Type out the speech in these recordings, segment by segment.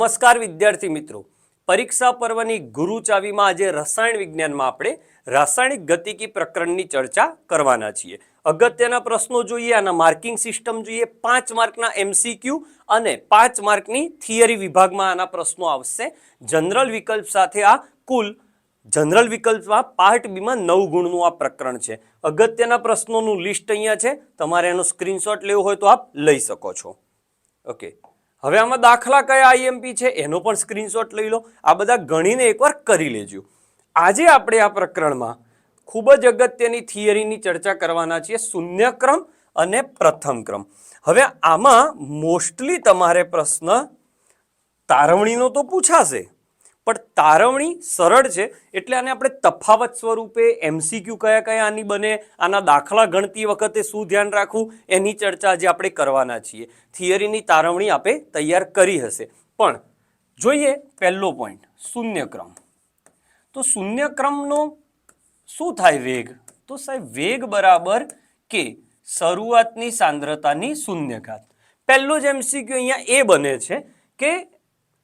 નમસ્કાર વિદ્યાર્થી મિત્રો. પરીક્ષા પર્વની ગુરુ ચાવીમાં આજે રસાયણ વિજ્ઞાનમાં આપણે રાસાયણિક ગતિકી પ્રકરણની ચર્ચા કરવાના છીએ. અગત્યના પ્રશ્નો જોઈએ, આના માર્કિંગ સિસ્ટમ જોઈએ, પાંચ માર્કના એમસીક્યુ અને પાંચ માર્કની થિયરી વિભાગમાં આના પ્રશ્નો આવશે. જનરલ વિકલ્પ સાથે આ કુલ, જનરલ વિકલ્પમાં પાર્ટ બીમાં નવ ગુણનું આ પ્રકરણ છે. અગત્યના પ્રશ્નોનું લિસ્ટ અહીંયા છે. તમારે એનો સ્ક્રીનશોટ લેવો હોય તો આપ લઈ શકો છો. ઓકે. હવે આમાં દાખલા કયા આઈએમપી છે, એનો પણ સ્ક્રીનશોટ લઈ લો. આ બધા ગણીને એકવાર કરી લેજો. આજે આપણે આ પ્રકરણમાં ખૂબ જ અગત્યની થિયરીની ચર્ચા કરવાના છીએ શૂન્યક્રમ અને પ્રથમ ક્રમ. હવે આમાં મોસ્ટલી તમારે પ્રશ્ન તારવણીનો તો પૂછાશે. પણ તારવણી સરળ છે, એટલે આને આપણે તફાવત સ્વરૂપે એમસીક્યુ કયા કયા આની બને, આના દાખલા ગણતી વખતે શું ધ્યાન રાખવું, એની ચર્ચા આજે આપણે કરવાના છીએ. થિયરીની તારવણી આપે, તૈયાર કરી હશે. પણ જોઈએ પહેલો પોઈન્ટ શૂન્યક્રમ તો શૂન્યક્રમનો શું થાય વેગ? તો સાહેબ, વેગ બરાબર કે શરૂઆતની સાંદ્રતાની શૂન્યઘાત. પહેલો જ એમસીક્યુ અહીંયા એ બને છે કે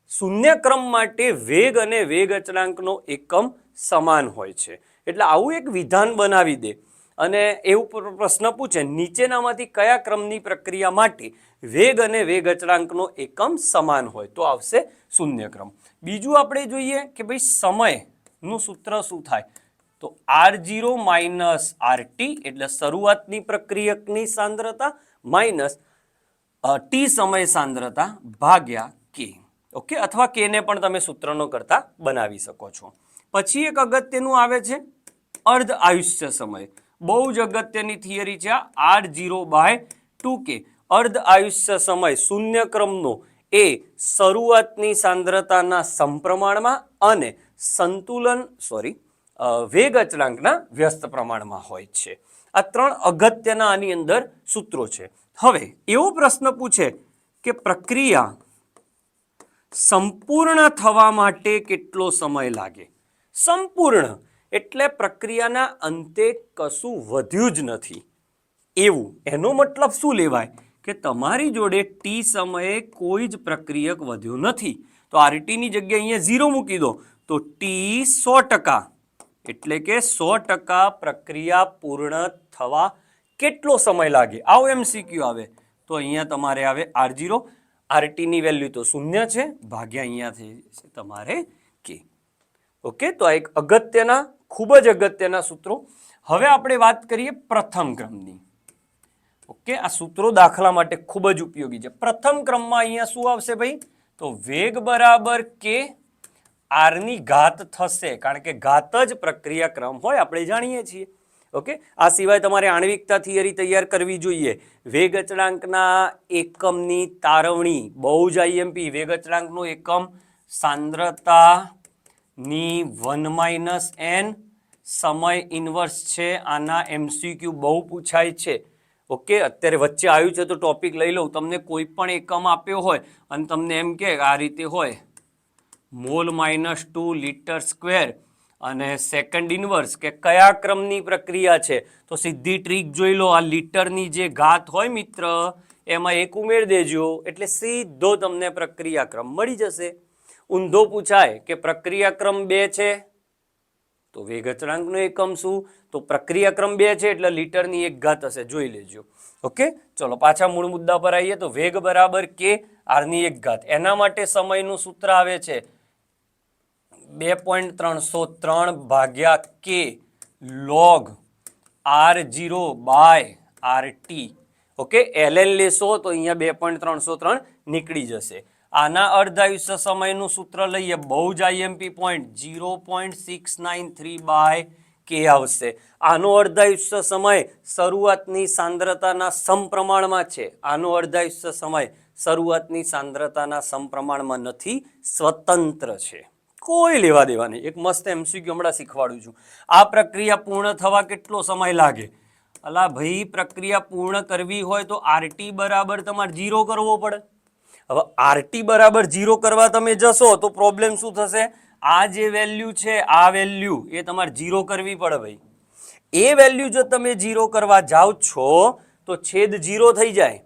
શૂન્યક્રમ માટે વેગ અને વેગ અચળાંકનો એકમ સમાન હોય છે. એટલે આવું એક વિધાન બનાવી દે. અને એવું પ્ર- પ્રશ્ન પૂછે, નીચેનામાંથી કયા ક્રમની પ્રક્રિયા માટે વેગ અને વેગ અચળાંકનો એકમ સમાન હોય? તો આવશે શૂન્યક્રમ બીજું આપણે જોઈએ કે ભાઈ સમયનું સૂત્ર શું થાય? તો R zero minus R T એટલે શરૂઆતની પ્રક્રિયકની સાંદ્રતા માઇનસ ટી સમય સાંદ્રતા ભાગ્યા કે. ઓકે? અથવા કેને પણ તમે સૂત્રનો કરતા બનાવી શકો છો. પછી એક અગત્યનું આવે છે અર્ધ આયુષ્ય સમય. બહુ જ અગત્યની થિયરી છે આર જીરો બાય ટુ કે અર્ધ આયુષ્ય સમય શૂન્ય ક્રમનો એ શરૂઆતની સાંદ્રતાના સમપ્રમાણમાં અને સંતુલન, સોરી વેગ અચળાંકના વ્યસ્ત પ્રમાણમાં હોય છે. આ ત્રણ અગત્યના આની અંદર સૂત્રો છે. હવે એવો પ્રશ્ન પૂછે કે પ્રક્રિયા સંપૂર્ણ થવા માટે કેટલો સમય લાગે? સંપૂર્ણ એટલે પ્રક્રિયાના અંતે કશું વધ્યું જ નથી. એવું, એનો મતલબ શું લેવાય? કે તમારી જોડે ટી સમયે કોઈ જ પ્રક્રિયક વધ્યું નથી. તો આરટીની જગ્યાએ અહીંયા ઝીરો મૂકી દો. તો ટી સો ટકા. એટલે કે સો ટકા પ્રક્રિયા પૂર્ણ થવા કેટલો સમય લાગે? આવો એમસીક્યુ આવે. તો અહીંયા તમારે આવે આર જીરો આરટીની વેલ્યુ તો શૂન્ય છે, ભાગ્યા અહીંયા થઈ જશે તમારે કે ઓકે તો આ એક અગત્યના, ખૂબ જ અગત્યના સૂત્રો. હવે આપણે વાત કરીએ પ્રથમ ક્રમની. ઓકે આ સૂત્રો દાખલા માટે ખૂબ જ ઉપયોગી છે. પ્રથમ ક્રમમાં અહીંયા શું આવશે ભાઈ? તો વેગ બરાબર કે આરની ઘાત થશે. કારણ કે ઘાત જ પ્રક્રિયા ક્રમ હોય, આપણે જાણીએ છીએ. ઓકે? આ સિવાય તમારે આણ્વિકતા થિયરી તૈયાર કરવી જોઈએ. વેગ અચળાંકના એકમની તારવણી, બહુ જ આઈએમપી વેગ અચળાંકનો એકમ સાંદ્રતાની વન માઇનસ એન, સમય ઇન્વર્સ છે, આના એમસીક્યુ બહુ પૂછાય છે. ઓકે? અત્યારે વચ્ચે આવ્યું છે તો ટોપિક લઈ લઉં. તમને કોઈ પણ એકમ આપ્યો હોય અને તમને એમ કે આ રીતે હોય. Mole minus two litre square. અને સેકન્ડ ઇન્વર્સ કે કયા ક્રમની પ્રક્રિયા છે? તો સીધી ટ્રીક જોઈ લો, આ લીટરની જે ઘાત હોય મિત્ર, એમાં એક ઉમેર દેજો, એટલે સીધો તમને પ્રક્રિયા ક્રમ મળી જશે. ઊંધો પૂછાય કે પ્રક્રિયા ક્રમ બે છે? તો વેગ અચળાંકનો એકમ શું? તો પ્રક્રિયા ક્રમ બે છે, એટલે લીટરની એક ઘાત હશે. જોઈ લેજો. ઓકે? ચલો, પાછા મૂળ મુદ્દા પર આવીએ તો વેગ બરાબર કે આરની એક ઘાત? એના માટે સમયનું સૂત્ર આવે છે બે પોઈન્ટ ત્રણસો ત્રણ ભાગ્યા કે log R zero by R T. Okay, L L લેશો તો અહીંયા બે પોઈન્ટ ત્રણસો ત્રણ નીકળી જશે. આના અર્ધ આયુષ્ય સમયનું સૂત્ર લઈએ બહુ જ IMP point zero point six nine three by K આવશે. આનો અર્ધાયુષ્ય સમય શરૂઆતની સાંદ્રતાના સમપ્રમાણમાં છે. આનો અર્ધાયુષ્ય સમય શરૂઆતની સાંદ્રતાના સમપ્રમાણમાં નથી, સ્વતંત્ર છે. કોઈ લેવા દેવા નહીં એક મસ્ત એમસીક્યુ હમણાં શીખવાડું છું. આ પ્રક્રિયા પૂર્ણ થવા કેટલો સમય લાગે? અલા ભાઈ, પ્રક્રિયા પૂર્ણ કરવી હોય તો આરટી બરાબર તમારે જીરો કરવો પડે. હવે આરટી બરાબર જીરો કરવા તમે જશો તો પ્રોબ્લેમ શું થશે? આ જે વેલ્યુ છે, આ વેલ્યુ એ તમારે જીરો કરવી પડે ભાઈ. એ વેલ્યુ જો તમે જીરો કરવા જાઓ છો તો છેદ જીરો થઈ જાય.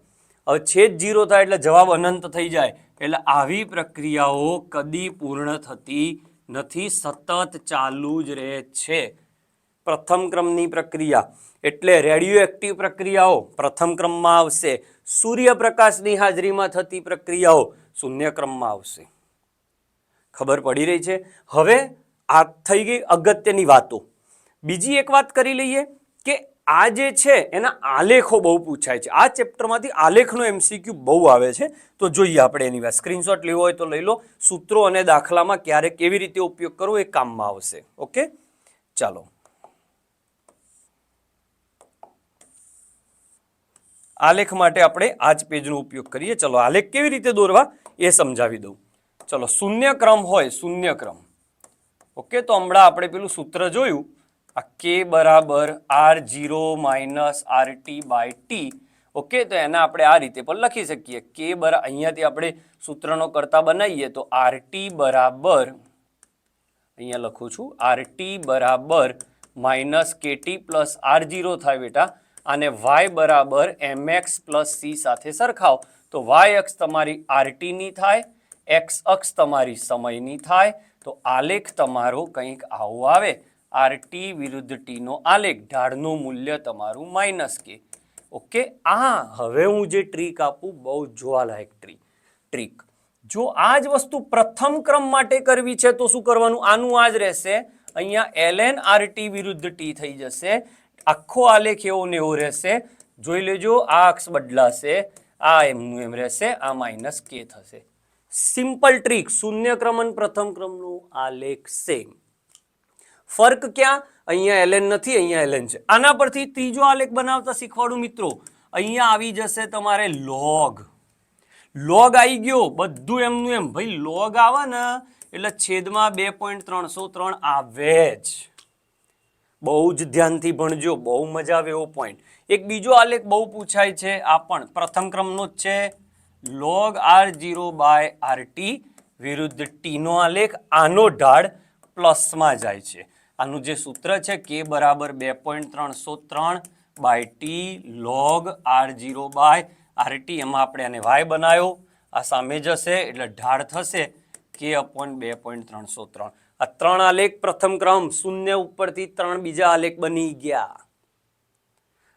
હવે છેદ જીરો થાય એટલે જવાબ અનંત થઈ જાય. એટલે આવી પ્રક્રિયાઓ કદી પૂર્ણ થતી નથી, સતત ચાલુ જ રહે છે. પ્રથમ ક્રમની પ્રક્રિયા, એટલે રેડિયો એક્ટિવ પ્રક્રિયાઓ પ્રથમ ક્રમમાં આવશે. સૂર્યપ્રકાશની હાજરીમાં થતી પ્રક્રિયાઓ શૂન્ય ક્રમમાં આવશે. ખબર પડી રહી છે? હવે આ થઈ ગઈ અગત્યની વાતો. બીજી એક વાત કરી લઈએ કે આ જે છે, એના આલેખો બહુ પૂછાય છે. આ ચેપ્ટરમાંથી આલેખનો એમસીક્યુ બહુ આવે છે. તો જોઈએ આપણે એની વાત. સ્ક્રીનશોટ લેવો હોય તો લઈ લો. સૂત્રો અને દાખલામાં ક્યારે કેવી રીતે ઉપયોગ કરવો એ કામમાં આવશે. ઓકે? ચાલો. આલેખ માટે આપણે આ જ પેજનો ઉપયોગ કરીએ. ચલો, આલેખ કેવી રીતે દોરવા એ સમજાવી દઉં. ચલો, શૂન્ય ક્રમ હોય, શૂન્ય ક્રમ. ઓકે? તો હમણાં આપણે પેલું સૂત્ર જોયું. આ કે બરાબર R zero minus R T by T okay તો એને આપણે આ રીતે પણ લખી શકીએ. કે બરા, અહીંયાથી આપણે સૂત્રનો કરતા બનાવીએ તો આર ટી બરાબર, અહીંયા લખું છું આર ટી બરાબર minus K T plus R zero થાય બેટા. અને વાય બરાબર એમ એક્સ પ્લસ સી સાથે સરખાવ. તો વાય અક્ષ તમારી આરટીની થાય એક્સ અક્ષ તમારી સમયની થાય, તો આલેખ તમારો કંઈક આવો આવે. આરટી વિરુદ્ધ ટીનો આલેખ. ઢાળનું મૂલ્ય તમારું માઇનસ કે ઓકે આ હવે હું જે ટ્રીક આપું, બહુ જોવાલાયક ટ્રીક ટ્રીક જો આ જ વસ્તુ પ્રથમ ક્રમ માટે કરવી છે, તો શું કરવાનું? આનું આ જ રહેશે. અહીંયા એલ એન ટી વિરુદ્ધ ટી થઈ જશે. આખો આલેખ એવો ને એવો રહેશે. જોઈ લેજો, આ અક્ષ બદલાશે. આ એમનું એમ રહેશે. આ માઇનસ કે થશે. સિમ્પલ ટ્રીક શૂન્ય ક્રમ અને પ્રથમ ક્રમનું આલેખ સેમ ફર્ક ક્યાં? અહીંયા એલએન નથી, અહીંયા એલએન છે. આના પરથી ત્રીજો આલેખ બનાવતા શીખવાડું મિત્રો, અહીંયા આવી જશે તમારે લોગ લોગ આવી ગયો, બધું એમનું એમ. ભાઈ લોગ આવે ને, એટલે છેદમાં બે પોઈન્ટ ત્રણસો ત્રણ આવે જ. બહુ જ ધ્યાનથી ભણજો, બહુ મજા આવે એવો પોઈન્ટ એક બીજો આલેખ બહુ પૂછાય છે, આ પણ પ્રથમ ક્રમનો જ છે. Log R zero by R T વિરુદ્ધ ટીનો આલેખ, આનો ઢાળ પ્લસમાં જાય છે. આનું જે સૂત્ર છે કે બરાબર બે પોઈન્ટ ત્રણસો ત્રણ by T log R zero by R T એમાં આપણે આને વાય બનાવ્યો આ સામે જશે, એટલે ઢાળ થશે કે અપોન બે પોઈન્ટ ત્રણસો ત્રણ. આ ત્રણ આલેખ પ્રથમ ક્રમ શૂન્ય ઉપરથી ત્રણ બીજા આલેખ બની ગયા.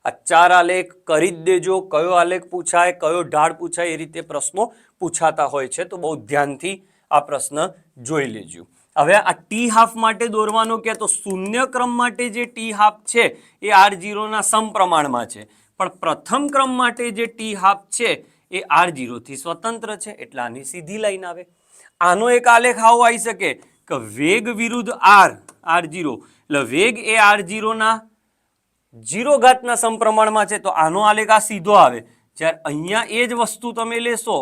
આ ચાર આલેખ કરી જ દેજો. કયો આલેખ પૂછાય, કયો ઢાળ પૂછાય એ રીતે પ્રશ્નો પૂછાતા હોય છે. તો બહુ ધ્યાનથી આ પ્રશ્ન જોઈ લેજો. હવે આ ટી હાફ માટે દોરવાનો કે તો શૂન્ય ક્રમ માટે જે ટી હાફ છે, એ આર જીરોના સમપ્રમાણમાં છે. પણ પ્રથમ ક્રમ માટે જે ટી હાફ છે, એ આર જીરોથી સ્વતંત્ર છે, એટલે આની સીધી લાઈન આવે. આનો એક આલેખ આવો આવી શકે કે વેગ વિરુદ્ધ આર આર જીરો એટલે વેગ એ આર જીરોના જીરો ઘાતના સમપ્રમાણમાં છે, તો આનો આલેખ આ સીધો આવે. જ્યારે અહીંયા એ જ વસ્તુ તમે લેશો,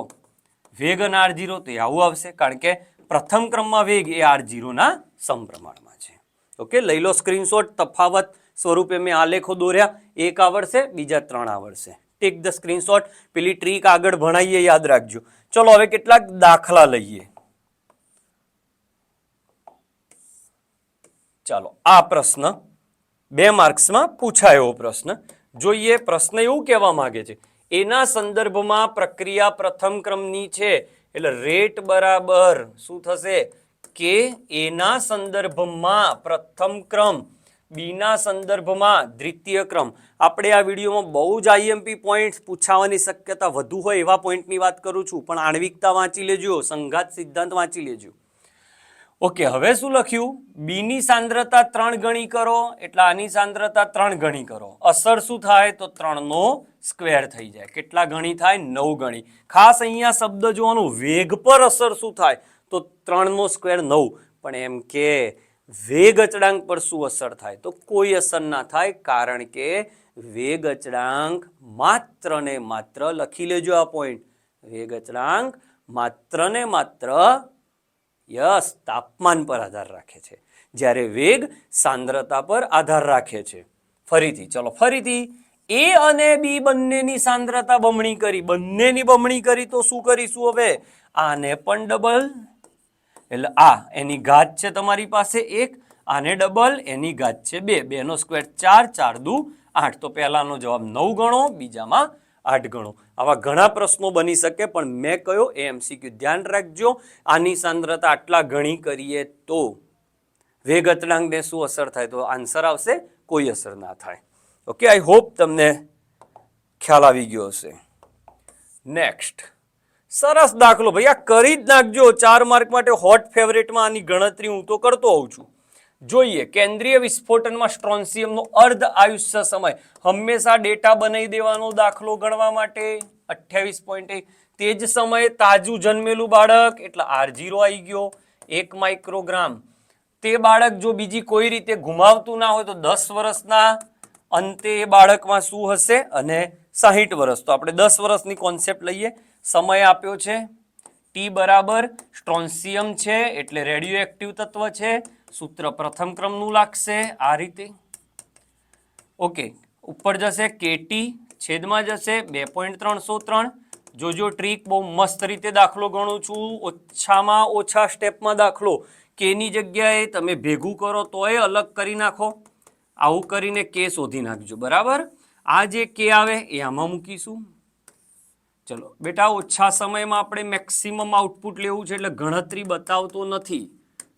વેગ અને આર જીરો તો આવું આવશે. કારણ કે પ્રથમ ક્રમમાં વેગ એ આર જીરોના સમપ્રમાણમાં છે. ઓકે, લઈ લો સ્ક્રીનશોટ, તફાવત સ્વરૂપે મેં આલેખો દોર્યા. એક આવડશે, બીજા ત્રણ આવડશે. ટેક ધ સ્ક્રીનશોટ પેલી ટ્રીક આગળ ભણાવીએ યાદ રાખજો. ચલો, હવે કેટલાક દાખલા લઈએ. ચાલો, આ પ્રશ્ન બે માર્ક્સમાં પૂછાયો પ્રશ્ન. જોઈએ, પ્રશ્ન એવું કહેવા માંગે છે. એના સંદર્ભમાં પ્રક્રિયા પ્રથમ ક્રમની છે. એટલે રેટ બરાબર શું થશે? કે એના સંદર્ભમાં પ્રથમ ક્રમ, બીના સંદર્ભમાં દ્વિતીય ક્રમ. આપણે આ વિડીયોમાં બહુ જ આઈએમપી પોઈન્ટ્સ પૂછાવાની શક્યતા વધુ હોય એવા પોઈન્ટની વાત કરું છું, પણ આણ્વિકતા વાંચી લેજો, સંઘાત સિદ્ધાંત વાંચી લેજો. ઓકે, હવે શું લખ્યું? બીની સાંદ્રતા ત્રણ ગણી કરો, એટલે આની સાંદ્રતા ત્રણ ગણી કરો. અસર શું થાય? તો ત્રણનો સ્ક્વેર થઈ જાય. કેટલા ગણી થાય? નવ ગણી. ખાસ અહીંયા શબ્દ જોવાનું, વેગ પર અસર શું થાય? તો ત્રણનો સ્ક્વેર નવ. પણ એમ કે વેગ અચળાંક પર શું અસર થાય? તો કોઈ અસર ના થાય, કારણ કે વેગ અચળાંક માત્ર ને માત્ર, લખી લેજો આ પોઈન્ટ વેગ અચળાંક માત્ર ને માત્ર યસ, તાપમાન પર આધાર રાખે છે. જ્યારે વેગ સાંદ્રતા પર આધાર રાખે છે. ફરીથી, ચલો ફરીથી, એ અને બી બંનેની સાંદ્રતા બમણી કરી, બંનેની બમણી કરી તો શું કરીશું હવે? આને પણ ડબલ એટલે આ, એની ઘાત છે તમારી પાસે એક, આને ડબલ એની ઘાત છે બે. બેનો સ્ક્વેર ચાર ચાર દુ આઠ. તો પહેલાનો જવાબ નવ ગણો, બીજામાં આઠ ગણો. આવા ઘણા પ્રશ્નો બની શકે, પણ મેં કયો એ એમસીક્યુ ધ્યાન રાખજો. આની સાંદ્રતા આટલા ગણી કરીએ તો વેગ અચળાંકને શું અસર થાય તો આન્સર આવશે, કોઈ અસર ના થાય. ઓકે આઈ હોપ તમને ખ્યાલ આવી ગયો હશે. નેક્સ્ટ સરસ દાખલો. ભાઈ આ કરી જ નાખજો. ચાર માર્ક માટે હોટ ફેવરેટમાં આની ગણતરી હું તો કરતો હોઉં છું. જોઈએ, કેન્દ્રીય વિસ્ફોટનમાં સ્ટ્રોન્સિયમનો અર્ધ આયુષ્ય સમય. હંમેશા ડેટા બનાવી દેવાનો દાખલો ગણવા માટે. અઠ્યાવીસ પોઈન્ટ તે જ સમયે તાજું જન્મેલું બાળક, એટલે આર જીરો આવી ગયો, એક માઇક્રોગ્રામ. તે બાળક જો બીજી કોઈ રીતે ગુમાવતું ના હોય તો દસ વર્ષના અંતે એ બાળકમાં શું હશે? અને સાહીઠ વર્ષ. તો આપણે દસ વર્ષની કોન્સેપ્ટ લઈએ. સમય આપ્યો છે. ટી બરાબર સ્ટ્રોન્સિયમ છે, એટલે રેડિયો એક્ટિવ તત્વ છે. સૂત્ર પ્રથમ ક્રમનું લાગશે આ રીતે. ઓકે ઉપર જશે કેટી છેદમાં જશે બે પોઈન્ટ ત્રણસો ત્રણ. જોજો ટ્રીક બહુ મસ્ત રીતે દાખલો ગણું છું. ઓછામાં ઓછા સ્ટેપમાં દાખલો. કેની જગ્યાએ તમે ભેગું કરો તોય અલગ કરી નાખો. આવું કરીને કે શોધી નાખજો, બરાબર? આ જે કે આવે એ આમાં મૂકીશું. ચલો, બેટા, ઓછા સમયમાં આપણે મેક્સિમમ આઉટપુટ લેવું છે એટલે ગણતરી બતાવતો નથી.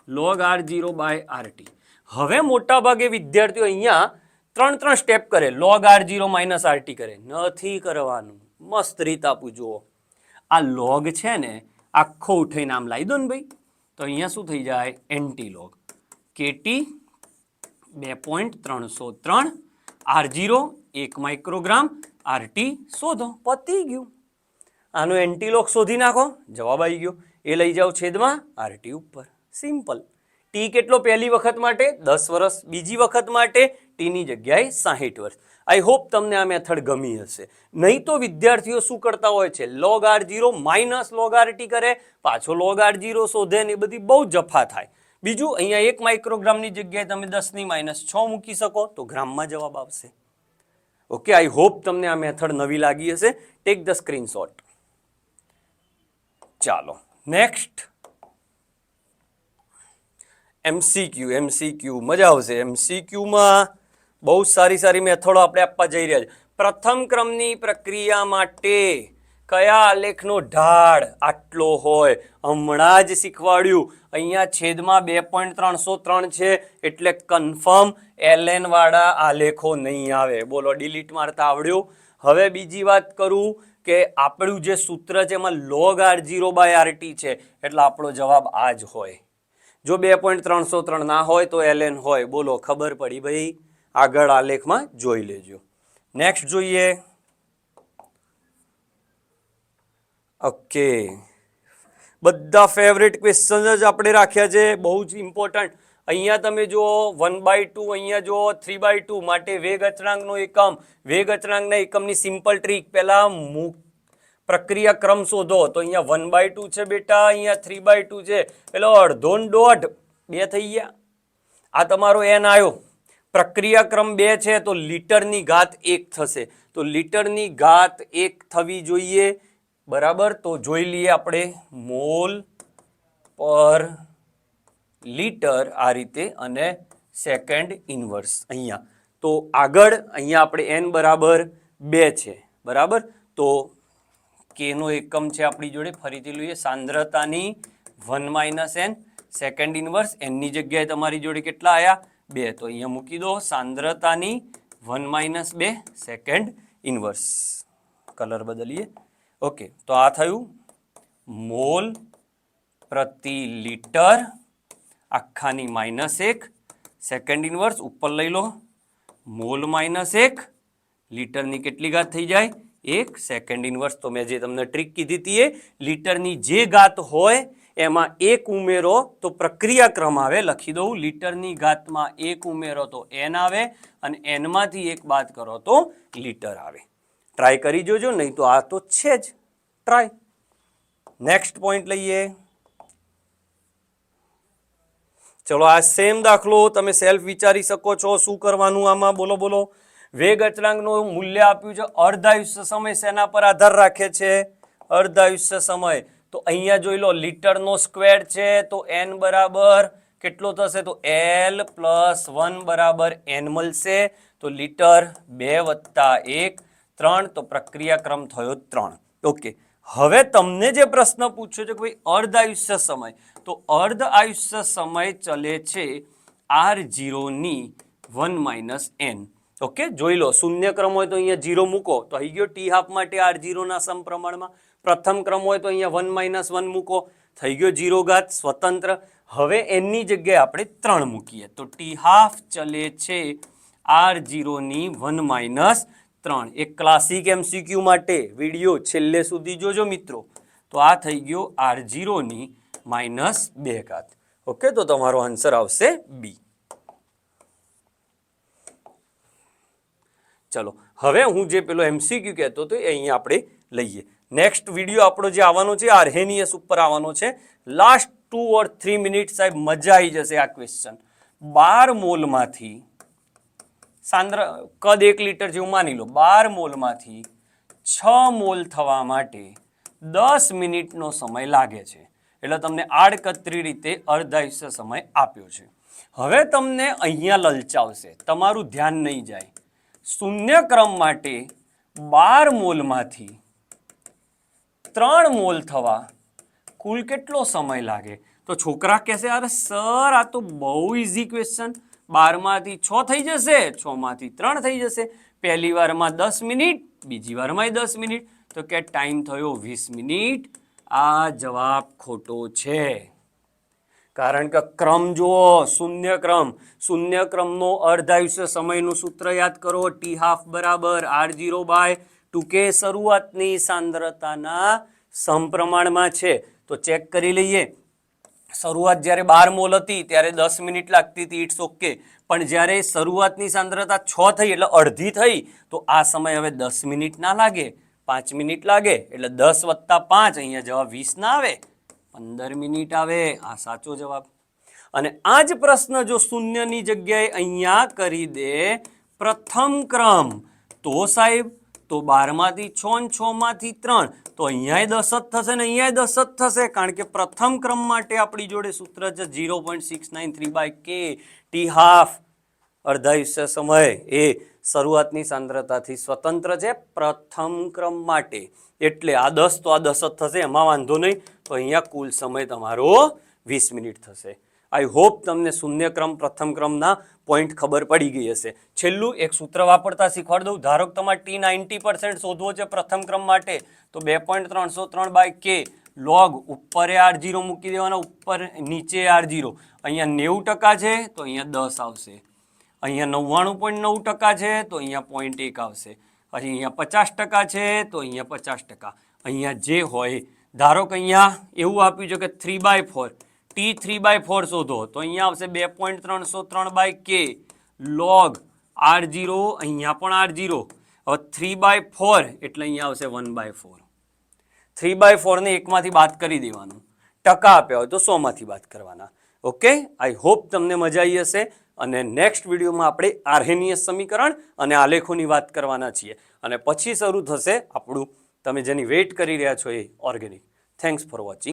Log R zero by R T હવે મોટાભાગે વિદ્યાર્થીઓ અહીંયા ત્રણ ત્રણ સ્ટેપ કરે. Log R zero minus R T કરે. નથી કરવાનું. મસ્ત રીત આપું, જુઓ. આ લોગ છે ને, આખો ઉઠાઈને આમ લાવી દો ને ભાઈ. તો અહીંયા શું થઈ જાય? એન્ટી લોગ કેટી બે પોઈન્ટ ત્રણસો ત્રણ. આર જીરો એક માઇક્રોગ્રામ આરટી શોધો. પતી ગયું. આનો એન્ટીલોક શોધી નાખો. જવાબ આવી ગયો. એ લઈ જાઓ છેદમાં. આરટી ઉપર. સિમ્પલ. ટી કેટલો પહેલી વખત માટે? દસ વર્ષ બીજી વખત માટે? ટીની જગ્યાએ સાહીઠ વર્ષ આઈ હોપ તમને આ મેથડ ગમી હશે. નહીં તો વિદ્યાર્થીઓ શું કરતા હોય છે? Log R zero minus log R T કરે, પાછો લોગ આર જીરો શોધે ને એ બધી બહુ જફા થાય. બીજું, અહીંયા એક માઇક્રોગ્રામની જગ્યાએ તમે દસની માઇનસ છ મૂકી શકો, તો ગ્રામમાં જવાબ આવશે. ઓકે આઈ હોપ તમને આ મેથડ નવી લાગી હશે. ટેક ધ સ્ક્રીનશોટ ચાલો. નેક્સ્ટ એમસીક્યુ એમસીક્યુ મજા આવશે. એમસીક્યુમાં બહુ સારી સારી મેથડો આપણે આપવા જઈ રહ્યા છે. પ્રથમ ક્રમની પ્રક્રિયા માટે કયા આલેખનો ઢાળ આટલો હોય? હમણાં જ શીખવાડ્યું. અહીંયા છેદમાં બે પોઈન્ટ ત્રણસો ત્રણ છે, એટલે કન્ફર્મ એલએનવાળા આલેખો નહીં આવે. બોલો, ડિલીટ મારતા આવડ્યું? હવે બીજી વાત કરું કે આપણું જે સૂત્ર છે એમાં log R zero by R T છે, એટલે આપણો જવાબ આ જ હોય. જો બે પોઈન્ટ ત્રણસો ત્રણ ના હોય તો એલએન હોય. બોલો, ખબર પડી ભાઈ? આગળ આલેખમાં જોઈ લેજો. નેક્સ્ટ જોઈએ. ઓકે બધા ફેવરેટ ક્વેશ્ચન જ આપણે રાખ્યા છે. બહુ જ ઇમ્પોર્ટન્ટ અહીંયા તમે જુઓ વન બાય ટુ અહીંયા જુઓ થ્રી બાય ટુ માટે વેગ અચળાંકનો એકમ. વેગ અચળાંકના એકમની સિમ્પલ ટ્રીક પહેલાં મુ પ્રક્રિયા ક્રમ શોધો. તો અહીંયા વન બાય ટુ છે બેટા, અહીંયા થ્રી બાય ટુ છે. એટલે અડધો દોઢ બે થઈ ગયા. આ તમારો એન આવ્યો. પ્રક્રિયા ક્રમ બે છે, તો લીટરની ઘાત એક થશે. તો લીટરની ઘાત એક થવી જોઈએ. બરાબર? તો જોઈ લઈએ આપણે મોલ પર લીટર આ રીતે અને સેકન્ડ ઇન્વર્સ અહીંયા. તો આગળ અહીંયા આપણે એન બરાબર બે છે. બરાબર? તો કેનો એકમ છે આપણી જોડે. ફરીથી લઈએ. સાંદ્રતાની one minus N. Second inverse. એનની જગ્યાએ તમારી જોડે કેટલા આવ્યા બે. તો અહીંયા મૂકી દો. સાંદ્રતાની વન માઇનસ બે. Second inverse. કલર બદલીએ. ઓકે તો આ થયું મોલ પ્રતિ લીટર આખાની માઇનસ એક. Second inverse. ઉપર લઈ લો. મોલ માઇનસ એક. લીટરની કેટલી ઘાત થઈ જાય? એક સેકન્ડ ઇન્વર્સ તો મેં જે તમને ટ્રીક કીધી હતી એ લીટરની જે ઘાત હોય એમાં એક ઉમેરો તો પ્રક્રિયા ક્રમ આવે, લખી દઉં લીટરની ઘાતમાં એક ઉમેરો તો એન આવે અને એનમાંથી એક બાદ કરો તો લીટર આવે. ટ્રાય કરી જોજો, નહીં તો આ તો છે જ. ટ્રાય નેક્સ્ટ પોઈન્ટ લઈએ. ચલો, આ સેમ દાખલો તમે સેલ્ફ વિચારી શકો છો, શું કરવાનું આમાં? બોલો બોલો. વેગ અચળાંકનું મૂલ્ય આપ્યું છે. અર્ધાયુષ્ય સમય શેના પર આધાર રાખે છે? અર્ધાયુષ્ય સમય. તો અહીંયા જોઈ લો, લીટરનો સ્ક્વેર છે, તો એન બરાબર કેટલો થશે? તો એલ પ્લસ વન બરાબર એન મળશે. તો લીટર બે વત્તા એક, ત્રણ. તો પ્રક્રિયાક્રમ થયો ત્રણ. ઓકે. હવે તમને જે પ્રશ્ન પૂછ્યો છે કે ભાઈ, અર્ધ આયુષ્ય સમય. તો અર્ધ આયુષ્ય સમય ચલે છે આર જીરોની વન માઇનસ એન ઓકે, જોઈ લો, શૂન્ય ક્રમ હોય તો અહીંયા જીરો મૂકો, તો આવી ગયો ટી હાફ માટે આર જીરોના સમપ્રમાણમાં. પ્રથમ ક્રમ હોય તો અહીંયા વન માઇનસ વન મૂકો, થઈ ગયો જીરો ઘાત સ્વતંત્ર. હવે એનની જગ્યાએ આપણે ત્રણ મૂકીએ, તો ટી હાફ ચલે છે આર જીરોની વન માઇનસ ત્રણ. એક ક્લાસિક એમસીક્યુ માટે વીડિયો છેલ્લે સુધી જોજો મિત્રો. તો આ થઈ ગયો આર જીરોની માઇનસ બે ઘાત. ઓકે, તો તમારો આન્સર આવશે બી ચલો, હવે હું જે પેલો એમસીક્યુ કહેતો હતો એ અહીંયા આપણે લઈએ. નેક્સ્ટ વીડિયો આપણો જે આવવાનો છે આર્હેનિયસ ઉપર આવવાનો છે. Last two or three minute સાહેબ મજા આવી જશે આ ક્વેશ્ચન બાર મોલમાંથી, સાંદ્ર, કદ એક લીટર જેવું માની લો, બાર મોલમાંથી છ મોલ થવા માટે દસ મિનિટનો સમય લાગે છે. એટલે તમને આડકતરી રીતે અર્ધાયુષ્ય સમય આપ્યો છે. હવે તમને અહીંયા લલચાવશે. તમારું ધ્યાન નહીં જાય. શૂન્ય ક્રમ માટે બાર મોલમાંથી ત્રણ મોલ થવા કુલ કેટલો સમય લાગે? તો છોકરા કહેશે, અરે સર, આ તો બહુ ઇઝી ક્વેશ્ચન બારમાંથી છ થઈ જશે, છમાંથી ત્રણ થઈ જશે. પહેલી વારમાં દસ મિનિટ, બીજી વારમાં દસ મિનિટ. તો કે, ટાઈમ થયો વીસ મિનિટ. આ જવાબ ખોટો છે. કારણ કે ક્રમ જુઓ, શૂન્ય ક્રમ. શૂન્ય ક્રમનો અર્ધાયુષ્ય સમયનું સૂત્ર યાદ કરો. ટી હાફ બરાબર R zero by two K શરૂઆતની સાંદ્રતાના સમપ્રમાણમાં છે. તો ચેક કરી લઈએ. શરૂઆત જ્યારે બાર મોલ હતી, ત્યારે દસ મિનિટ લાગતી હતી. ઇટ્સ ઓકે પણ જ્યારે શરૂઆતની સાંદ્રતા છ થઈ, એટલે અડધી થઈ, તો આ સમય હવે દસ મિનિટ ના લાગે. પાંચ મિનિટ લાગે, એટલે દસ વત્તા પાંચ, અહીંયા જવાબ વીસ ના આવે. પંદર મિનિટ આવે. આ સાચો જવાબ. અને આ જ પ્રશ્ન જો શૂન્યની જગ્યાએ અહીંયા કરી દે, પ્રથમ ક્રમ, તો સાહેબ, તો બારમાંથી છ ને છ માંથી ત્રણ, તો અહીંયા દસ જ થશે ને અહીંયા દસ જ થશે. કારણ કે પ્રથમ ક્રમ માટે આપણી જોડે સૂત્ર છે zero point six nine three by K, T half. અર્ધાયુષ્ય સમય એ શરૂઆતની સાંદ્રતાથી સ્વતંત્ર છે. પ્રથમ ક્રમ માટે એટલે આ દસ તો આ દસ જ થશે, એમાં વાંધો નહીં. તો અહીંયા કુલ સમય તમારો વીસ મિનિટ થશે. આઈ હોપ તમને શૂન્ય ક્રમ, પ્રથમ ક્રમના પોઈન્ટ ખબર પડી ગઈ હશે. છેલ્લું એક સૂત્ર વાપરતા શીખવાડી દઉં. ધારો કે તમારે ટી નાઇન્ટી પર્સન્ટ શોધવો છે પ્રથમ ક્રમ માટે, તો બે પોઈન્ટ ત્રણસો ત્રણ બાય કે લોગ ઉપરે આર જીરો મૂકી દેવાના, ઉપર નીચે આર જીરો અહીંયા નેવું ટકા છે, તો અહીંયા દસ આવશે. અહીંયા નવ્વાણું પોઈન્ટ નવ ટકા છે, તો અહીંયા પોઈન્ટ એક આવશે. પછી અહીંયા પચાસ ટકા છે, તો અહીંયા પચાસ ટકા. અહીંયા જે હોય, ધારો કે અહીંયા એવું આપ્યું છે કે three by four T three by four શોધો, તો અહીંયા આવશે બે પોઈન્ટ ત્રણસો ત્રણ બાય કે લોગ આર જીરો અહીંયા પણ આર જીરો હવે થ્રી બાય ફોર એટલે અહીંયા આવશે one by four three by ફોરને એકમાંથી બાદ કરી દેવાનું. ટકા આપ્યા હોય તો સોમાંથી બાદ કરવાના. ઓકે આઈ હોપ તમને મજા આવી હશે. અને નેક્સ્ટ વિડીયોમાં આપણે આર્હેનિયસ સમીકરણ અને આલેખોની વાત કરવાના છીએ. અને પછી શરૂ થશે આપણું, તમે જેની વેઇટ કરી રહ્યા છો એ ઓર્ગેનિક થેન્ક્સ ફોર વોચિંગ